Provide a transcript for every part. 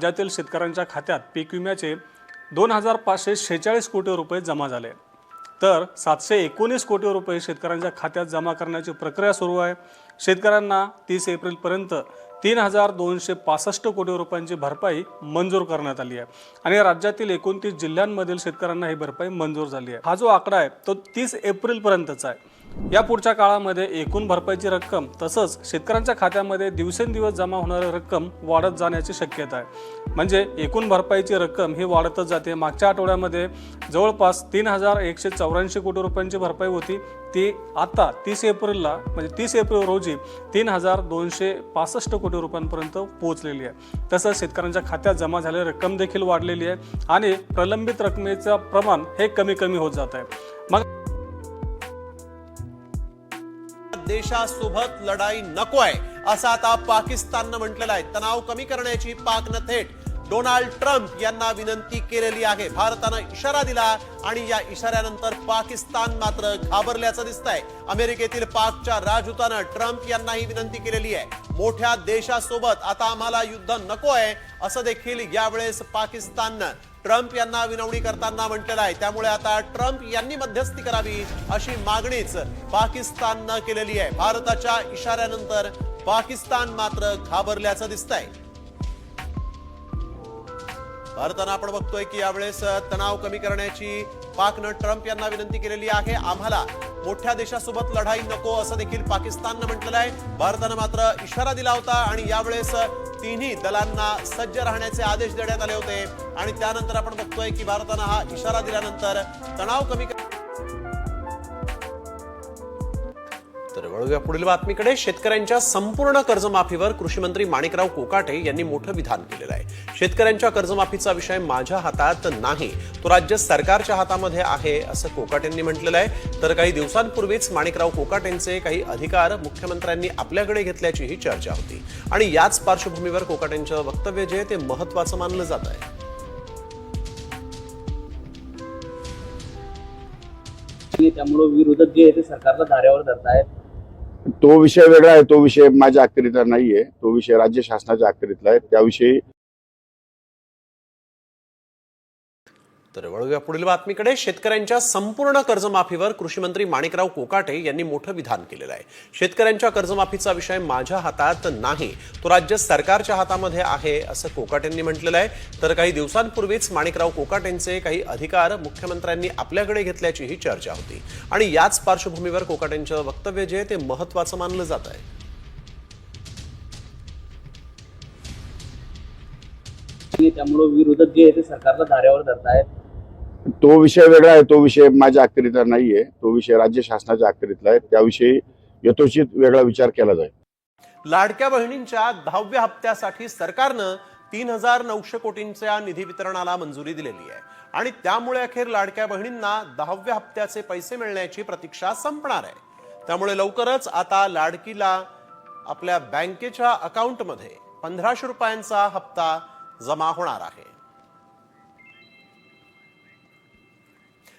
राज्यातील शेतकऱ्यांच्या खात्यात पीक विम्याचे दोन हजार पाचशे शेहेचाळीस कोटी रुपये जमा झाले. तर सातशे एकोणीस कोटी रुपये शेतकऱ्यांच्या खात्यात जमा करण्याची प्रक्रिया सुरू आहे. शेतकऱ्यांना तीस एप्रिलपर्यंत तीन हजार दोनशे पासष्ट कोटी रुपयांची भरपाई मंजूर करण्यात आली आहे. आणि राज्यातील एकोणतीस जिल्ह्यांमधील शेतकऱ्यांना ही भरपाई मंजूर झाली आहे. हा जो आकडा आहे तो तीस एप्रिलपर्यंतचा आहे. या पुढच्या काळामध्ये एकूण भरपाईची रक्कम तसंच शेतकऱ्यांच्या खात्यामध्ये दिवसेंदिवस जमा होणारी रक्कम वाढत जाण्याची शक्यता आहे. म्हणजे एकूण भरपाईची रक्कम ही वाढतच जाते. मागच्या आठवड्यामध्ये जवळपास तीन हजार एकशे चौऱ्याऐंशी कोटी रुपयांची भरपाई होती. ती आता तीस एप्रिलला म्हणजे तीस एप्रिल रोजी तीन हजार दोनशे पासष्ट कोटी रुपयांपर्यंत पोहोचलेली आहे. तसंच शेतकऱ्यांच्या खात्यात जमा झालेली रक्कम देखील वाढलेली आहे आणि प्रलंबित रकमेचं प्रमाण हे कमी कमी होत जात आहे. देशासोबत लढाई नको आहे. असं आता पाकिस्ताननं म्हटलेलं आहे. तणाव कमी करण्याची पाकनं थेट डोनाल्ड ट्रम्प यांना विनंती केलेली आहे. भारतानं इशारा दिला आणि या इशाऱ्यानंतर पाकिस्तान मात्र घाबरल्याचं दिसतंय. अमेरिकेतील पाकच्या राजदूतानं ट्रम्प यांना ही विनंती केलेली आहे. मोठ्या देशासोबत आता आम्हाला युद्ध नको आहे असं देखील यावेळेस पाकिस्ताननं ट्रम्प यांना विनवणी करताना म्हटलेलं आहे. त्यामुळे आता ट्रम्प यांनी मध्यस्थी करावी अशी मागणीच पाकिस्ताननं केलेली आहे. भारताच्या इशाऱ्यानंतर पाकिस्तान मात्र घाबरल्याचं दिसतंय. भारतानं आपण बघतोय की यावेळेस तणाव कमी करण्याची पाकनं ट्रम्प यांना विनंती केलेली आहे. आम्हाला मोठ्या देशासोबत लढाई नको असं देखील पाकिस्ताननं म्हटलेलं आहे. भारतानं मात्र इशारा दिला होता आणि यावेळेस तिन्ही दलांना सज्ज राहण्याचे आदेश देण्यात आले होते. आणि त्यानंतर आपण बघतोय की भारतानं हा इशारा दिल्यानंतर तणाव कमी तर वळूया पुढील बातमीकडे. शेतकऱ्यांच्या संपूर्ण कर्जमाफीवर कृषी मंत्री माणिकराव कोकाटे यांनी मोठं विधान केलेलं आहे. शेतकऱ्यांच्या कर्जमाफीचा विषय माझ्या हातात नाही. तो राज्य सरकारच्या हातामध्ये आहे असं कोकाटेंनी म्हटलेलं आहे. तर काही दिवसांपूर्वीच माणिकराव कोकाटेंचे काही अधिकार मुख्यमंत्र्यांनी आपल्याकडे घेतल्याचीही चर्चा होती. आणि याच पार्श्वभूमीवर कोकाटेंचं वक्तव्य जे ते महत्वाचं मानलं जात आहे. त्यामुळे विरोधक जे आहे ते सरकारला धाऱ्यावर धरतायत. तो विषय वेगळा आहे तो विषय माझ्या अखत्यारीतला आहे तो विषय राज्य शासनाच्या अखत्यारीतला आहे. त्याविषयी तर वळूया पुढील बातमीकडे. शेतकऱ्यांच्या संपूर्ण कर्जमाफीवर कृषी मंत्री माणिकराव कोकाटे यांनी मोठं विधान केलेलं आहे. शेतकऱ्यांच्या कर्जमाफीचा विषय माझ्या हातात नाही. तो राज्य सरकारच्या हातामध्ये आहे असं कोकाटेंनी म्हटलेलं आहे. तर काही दिवसांपूर्वीच माणिकराव कोकाटेंचे काही अधिकार मुख्यमंत्र्यांनी आपल्याकडे घेतल्याचीही चर्चा होती. आणि याच पार्श्वभूमीवर कोकाटेंचं वक्तव्य जे ते महत्वाचं मानलं जात आहे. त्यामुळे विरोधक जे आहे ते सरकारला धाऱ्यावर धरतायत. तो विषय वेगळा आहे तो विषय माझ्या अखत्यारीतला नाहीये. तो विषय राज्य शासनाच्या अखत्यारीतला आहे. त्याविषयी यथोचित वेगळा विचार केला जाईल. लाडक्या बहिणींच्या दहाव्या हप्त्यासाठी सरकारनं तीन हजार नऊशे कोटींच्या निधी वितरणाला मंजुरी दिलेली आहे. आणि त्यामुळे अखेर लाडक्या बहिणींना दहाव्या हप्त्याचे पैसे मिळण्याची प्रतीक्षा संपणार आहे. त्यामुळे लवकरच आता लाडकीला आपल्या बँकेच्या अकाउंटमध्ये पंधराशे रुपयांचा हप्ता जमा होणार आहे.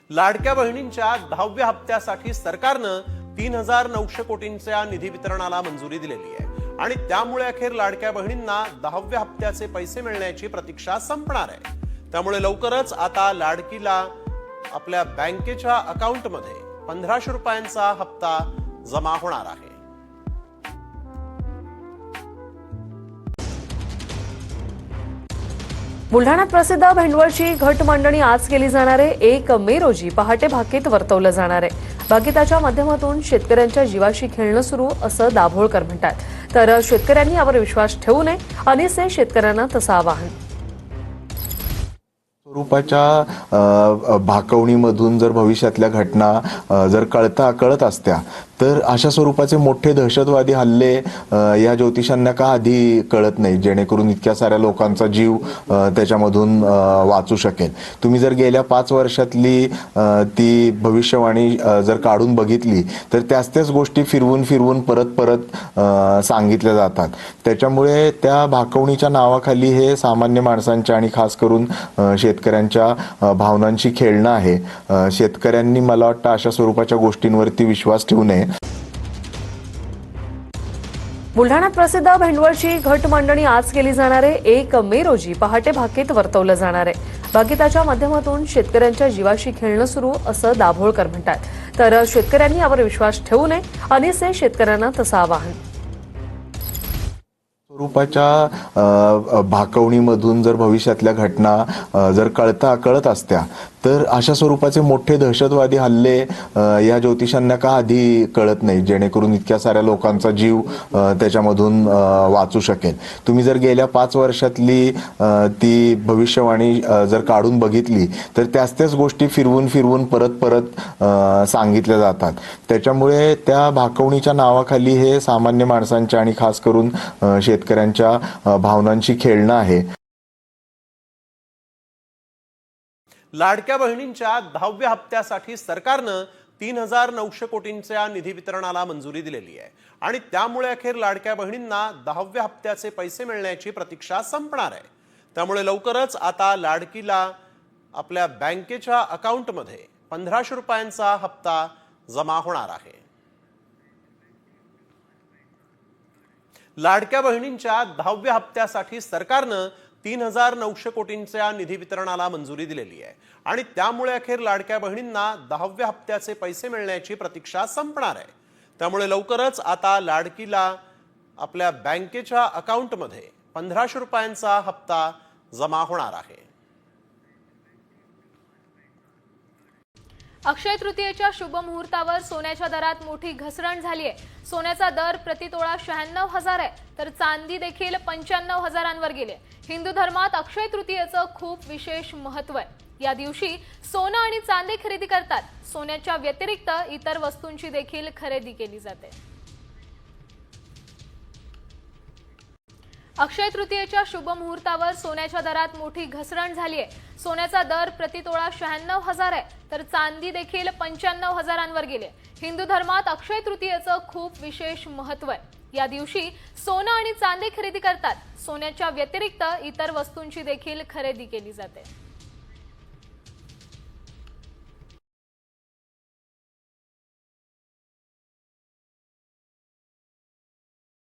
लाडक्या बहिणींच्या दहाव्या हप्त्यासाठी सरकारनं तीन हजार नऊशे कोटींच्या निधी वितरणाला मंजुरी दिलेली आहे. आणि त्यामुळे अखेर लाडक्या बहिणींना दहाव्या हप्त्याचे पैसे मिळण्याची प्रतीक्षा संपणार आहे. त्यामुळे लवकरच आता लाडकीला आपल्या बँकेच्या अकाउंटमध्ये पंधराशे रुपयांचा हप्ता जमा होणार आहे. बुलढाण्यात प्रसिद्ध भेंडवळची घट मांडणी आज केली जाणार आहे. एक मे रोजी पहाटे भाकीत वर्तवलं जाणार आहे. भाकिताच्या माध्यमातून शेतकऱ्यांच्या जीवाशी खेळणं सुरू असं दाभोळकर म्हणतात. तर शेतकऱ्यांनी यावर विश्वास ठेवू नये. अनिसने शेतकऱ्यांना तसं आवाहन. स्वरूपाच्या भाकवणीमधून जर भविष्यातल्या घटना जर कळता कळत असत्या तर अशा स्वरूपाचे मोठे दहशतवादी हल्ले या ज्योतिषांना का आधी कळत नाही जेणेकरून इतक्या साऱ्या लोकांचा जीव त्याच्यामधून वाचू शकेल. तुम्ही जर गेल्या पाच वर्षातली ती भविष्यवाणी जर काढून बघितली तर त्याच त्याच गोष्टी फिरवून फिरवून परत परत सांगितल्या जातात. त्याच्यामुळे त्या भाकवणीच्या नावाखाली हे सामान्य माणसांच्या आणि खास करून शेतकऱ्यांच्या भावनांशी खेळणं आहे. शेतकऱ्यांनी मला वाटतं अशा स्वरूपाच्या गोष्टींवरती विश्वास ठेवू नये. बुलढाणा प्रसिद्ध भेंडवळची घट मांडणी आज केली जाणार आहे. एक मे रोजी पहाटे भाकीत वर्तवलं जाणार आहे. भाकिताच्या माध्यमातून शेतकऱ्यांच्या जीवाशी खेळणं सुरू असं दाभोळकर म्हणतात. तर शेतकऱ्यांनी यावर विश्वास ठेवू नये अनिसे शेतकऱ्यांना तसं आवाहन. स्वरूपाच्या भाकवणीमधून जर भविष्यातल्या घटना जर कळता कळत असत्या तर अशा स्वरूपाचे मोठे दहशतवादी हल्ले या ज्योतिषांना का आधी कळत नाही? जेणेकरून इतक्या साऱ्या लोकांचा जीव त्याच्यामधून वाचू शकेल. तुम्ही जर गेल्या पाच वर्षातली ती भविष्यवाणी जर काढून बघितली तर त्याच त्याच गोष्टी फिरवून फिरवून परत परत सांगितल्या जातात. त्याच्यामुळे त्या भाकवणीच्या नावाखाली हे सामान्य माणसांच्या आणि खास करून शेतकऱ्यांच्या भावनांशी खेळणं आहे. लाडक्या बहिणींच्या दहाव्या हप्त्यासाठी सरकारनं तीन हजार नऊशे कोटींच्या निधी वितरणाला मंजुरी दिलेली आहे. आणि त्यामुळे अखेर लाडक्या बहिणींना दहाव्या हप्त्याचे पैसे मिळण्याची प्रतीक्षा संपणार आहे. त्यामुळे लवकरच आता लाडकीला आपल्या बँकेच्या अकाउंटमध्ये पंधराशे रुपयांचा हप्ता जमा होणार आहे. लाडक्या बहिणींच्या दहाव्या हप्त्यासाठी सरकारनं तीन हजार नऊशे कोटींच्या निधी वितरणाला मंजुरी दिलेली आहे. आणि त्यामुळे अखेर लाडक्या बहिणींना दहाव्या हप्त्याचे पैसे मिळण्याची प्रतीक्षा संपणार आहे. त्यामुळे लवकरच आता लाडकीला आपल्या बँकेच्या अकाउंटमध्ये पंधराशे रुपयांचा हप्ता जमा होणार आहे. अक्षय तृतीयेच्या शुभ मुहूर्तावर सोन्याच्या दरात मोठी घसरण झाली आहे सोन्याचा दर प्रतितोळा शहाण्णव हजार आहे तर चांदी देखील पंच्याण्णव हजारांवर गेली. आहे. हिंदू धर्मात अक्षय तृतीयेचं खूप विशेष महत्त्व आहे. या दिवशी सोनं आणि चांदी खरेदी करतात. सोन्याच्या व्यतिरिक्त इतर वस्तूंची देखील खरेदी केली जाते. अक्षय तृतीयेच्या शुभ मुहूर्तावर सोन्याच्या दरात मोठी घसरण झाली आहे सोन्याचा दर प्रतितोळा शहाण्णव हजार आहे तर चांदी देखील पंच्याण्णव हजारांवर गेले हिंदू धर्मात अक्षय तृतीयेचं खूप विशेष महत्त्व आहे. या दिवशी सोनं आणि चांदी खरेदी करतात. सोन्याच्या व्यतिरिक्त इतर वस्तूंची देखील खरेदी केली जाते.